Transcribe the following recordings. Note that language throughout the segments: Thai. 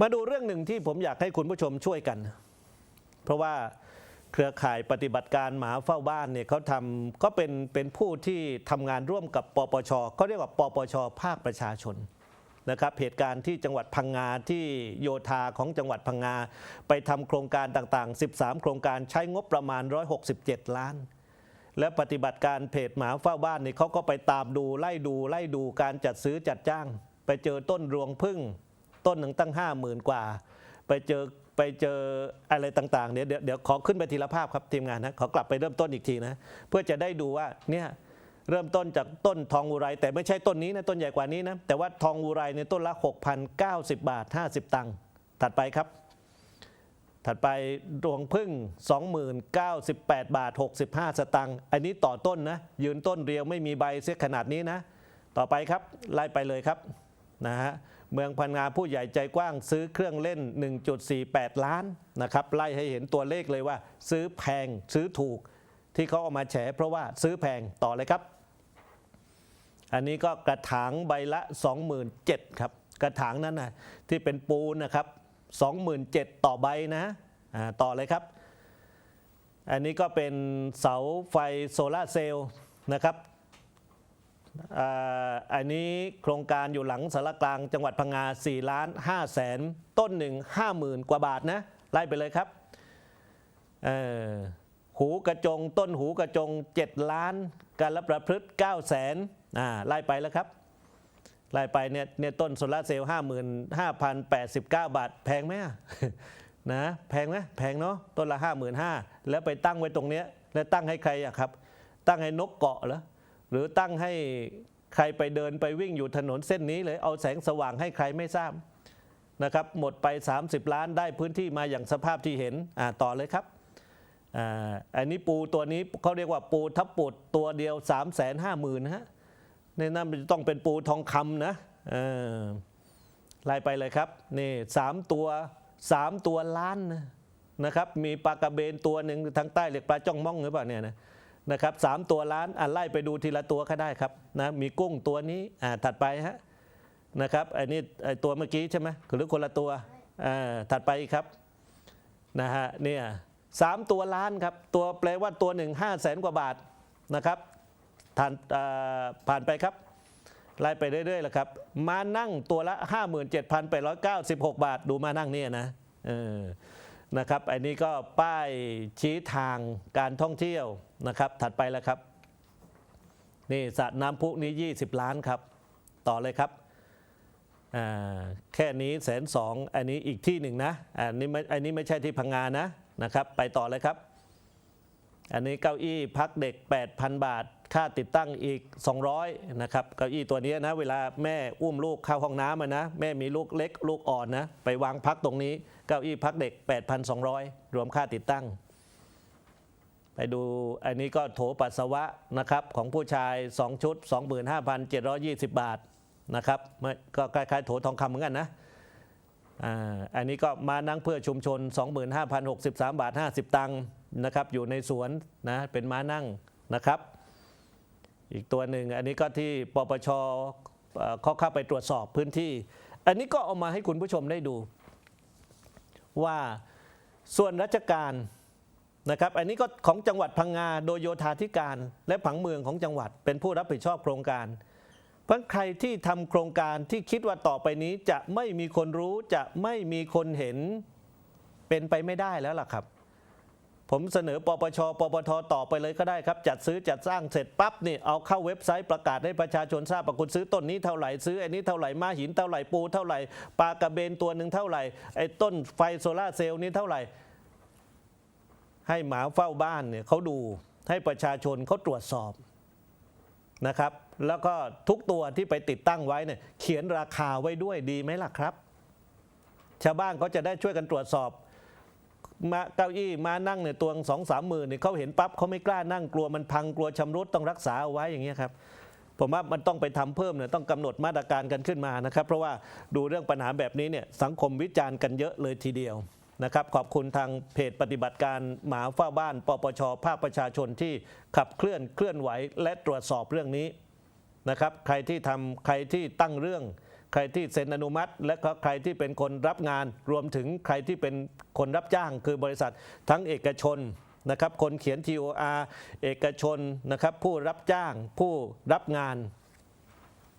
มาดูเรื่องหนึ่งที่ผมอยากให้คุณผู้ชมช่วยกัน เพราะว่าเครือข่ายปฏิบัติการหมาเฝ้าบ้านเนี่ยเขาทำก็เป็นเป็นผู้ที่ทำงานร่วมกับปปชเขาเรียกว่าปปชภาคประชาชนนะครับเหตุการณ์ที่จังหวัดพังงาที่โยธาของจังหวัดพังงา ไปทำโครงการต่างๆ 13 โครงการใช้งบประมาณ 167 ล้าน และปฏิบัติการเพจหมาเฝ้าบ้านนี่เขาก็ไปตามดูไล่ดูไล่ดูการจัดซื้อจัดจ้าง ไปเจอต้นรวงพึ่ง ต้นหนึ่งตั้งห้าหมื่นกว่า ไปเจอไปเจออะไรต่างๆเดี๋ยวเดี๋ยวขอขึ้นไปทีละภาพครับทีมงานนะขอกลับไปเริ่มต้นอีกทีนะเพื่อจะได้ดูว่าเนี่ยเริ่มต้นจากต้นทองอุไร แต่ไม่ใช่ต้นนี้นะต้นใหญ่กว่านี้นะแต่ว่าทองอุไรในต้นละ 6,090 บาท 50 ตังค์ถัดไปครับ ถัดไปรวงพึ่ง 20,098 บาท 65 สตังค์อันนี้ต่อต้นนะยืนต้นเรียวไม่มีใบเสียขนาดนี้นะ ต่อไปครับไล่ไปเลยครับนะฮะ เมืองพันงาผู้ใหญ่ใจกว้างซื้อเครื่องเล่น 1.48 ล้านนะครับไล่ให้เห็นตัวเลขเลยว่า ซื้อแพงซื้อถูกที่เขาเอามาแฉเพราะว่าซื้อแพงต่อเลยครับ อันนี้ก็กระถางใบละ 27,000ครับกระถางนั้นนะที่เป็นปูนนะครับ27,000ต่อใบนะต่อเลยครับ อันนี้ก็เป็นเสาไฟโซลาเซลล์นะครับ อันนี้โครงการอยู่หลังสารกลางจังหวัดพังงา4ล้าน5แสนต้นหนึ่ง50,000 กว่าบาทนะ ไล่ไปเลยครับหูกระจง ต้นหูกระจง 7 ล้านการรับประพฤติ9แสนอ่าไล่ไปแล้วครับ ไล่ไปเนี่ยเนี่ยต้นโซลาเซลล์ห้าหมื่นห้าพันแปดสิบเก้าบาท แพงไหมนะแพงไหมแพงเนาะต้นละห้าหมื่นห้าแล้วไปตั้งไว้ตรงเนี้ยแล้วตั้งให้ใครอะครับ ตั้งให้นกเกาะเหรอ หรือตั้งให้ใครไปเดินไปวิ่งอยู่ถนนเส้นนี้เลยเอาแสงสว่างให้ใครไม่ทราบนะครับหมดไป 30 ล้านได้พื้นที่มาอย่างสภาพที่เห็นอ่าต่อเลยครับอ่าอันนี้ปูตัวนี้เขาเรียกว่าปูทับปุดตัวเดียว 3 5 0 0 0 0นะฮะในนั้นจะต้องเป็นปูทองคำนะเออไล่ไปเลยครับนี่สามตัวสามตัวล้านนะนะครับมีปลากระเบนตัวหนึ่งทางใต้เรียกปลาจ้องม่องหรือเปล่าเนี่ยนะ นะครับสามตัวล้านอะไล่ไปดูทีละตัวก็ได้ครับนะมีกุ้งตัวนี้อ่าถัดไปฮะนะครับไอ้นี่ไอ้ตัวเมื่อกี้ใช่ไหมหรือคนละตัวอ่าถัดไปครับนะฮะเนี่ยสามตัวล้านครับตัวแปลว่าตัวหนึ่งห้าแสนกว่าบาทนะครับผ่านอ่อผ่านไปครับไล่ไปเรื่อยๆแหละครับมานั่งตัวละ 57,896 บาท ดูมานั่งเนี่ยนะเออ นะครับ อันนี้ก็ป้ายชี้ทางการท่องเที่ยวนะครับ ถัดไปแล้วครับ นี่สระน้ำพุนี้ 20 ล้านครับ ต่อเลยครับอ่าแค่นี้แสนสองอันนี้อีกที่หนึ่งนะ อันนี้ไม่อันนี้ไม่ใช่ที่พังงานะนะครับ ไปต่อเลยครับ อันนี้เก้าอี้พักเด็ก 8,000 บาท ค่าติดตั้งอีก 200นะครับเก้าอี้ตัวนี้นะเวลาแม่อุ้มลูกเข้าห้องน้ำนะแม่มีลูกเล็กลูกอ่อนนะไปวางพักตรงนี้เก้าอี้พักเด็ก 8,200 รวมค่าติดตั้ง ไปดูอันนี้ก็โถปัสสาวะนะครับของผู้ชาย 2 ชุด 25,720 บาทนะครับก็คล้ายๆโถทองคำเหมือนกันนะอ่าอันนี้ก็มานั่งเพื่อชุมชน 25,063 บาท 50 ตังค์ นะครับอยู่ในสวนนะเป็นม้านั่งนะครับ อีกตัวหนึ่งอันนี้ก็ที่ปปชเขาเข้าไปตรวจสอบพื้นที่ อันนี้ก็เอามาให้คุณผู้ชมได้ดู ว่าส่วนราชการนะครับอันนี้ก็ของจังหวัดพังงาโดยโยธาธิการ และผังเมืองของจังหวัดเป็นผู้รับผิดชอบโครงการ เพราะใครที่ทำโครงการที่คิดว่าต่อไปนี้จะไม่มีคนรู้จะไม่มีคนเห็นเป็นไปไม่ได้แล้วล่ะครับ ผมเสนอปปช ปปท ต่อไปเลยก็ได้ครับ จัดซื้อจัดสร้างเสร็จปั๊บนี่เอาเข้าเว็บไซต์ประกาศให้ประชาชนทราบว่าคุณซื้อต้นนี้เท่าไหร่ซื้ออันนี้เท่าไหร่มาหินเท่าไหร่ปูเท่าไหร่ปลากระเบนตัวหนึ่งเท่าไหร่ไอ้ต้นไฟโซลาเซลล์นี้เท่าไหร่ ให้หมาเฝ้าบ้านเนี่ยเขาดูให้ประชาชนเขาตรวจสอบนะครับ แล้วก็ทุกตัวที่ไปติดตั้งไว้เนี่ยเขียนราคาไว้ด้วยดีไหมล่ะครับ ชาวบ้านเขาจะได้ช่วยกันตรวจสอบ มาเก้าอี้มานั่งเนี่ยตัวสองสามหมื่นเนี่ยเขาเห็นปั๊บเขาไม่กล้านั่งกลัวมันพังกลัวชำรุดต้องรักษาเอาไว้อย่างเงี้ยครับผมว่ามันต้องไปทำเพิ่มเนี่ยต้องกำหนดมาตรการกันขึ้นมานะครับ เพราะว่าดูเรื่องปัญหาแบบนี้เนี่ยสังคมวิจารณ์กันเยอะเลยทีเดียวนะครับขอบคุณทางเพจปฏิบัติการหมาเฝ้าบ้านปปชภาคประชาชนที่ขับเคลื่อนเคลื่อนไหวและตรวจสอบเรื่องนี้นะครับ ใครที่ทำใครที่ตั้งเรื่อง ใครที่เซ็นอนุมัติ และก็ใครที่เป็นคนรับงาน รวมถึงใครที่เป็นคนรับจ้าง คือบริษัททั้งเอกชนนะครับคนเขียน TOR เอกชนนะครับผู้รับจ้างผู้รับงาน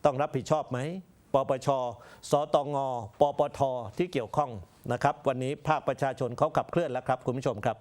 ต้องรับผิดชอบไหมปปช สตง ปปท ที่เกี่ยวข้องนะครับ วันนี้ภาคประชาชนเขาขับเคลื่อนแล้วครับ คุณผู้ชมครับ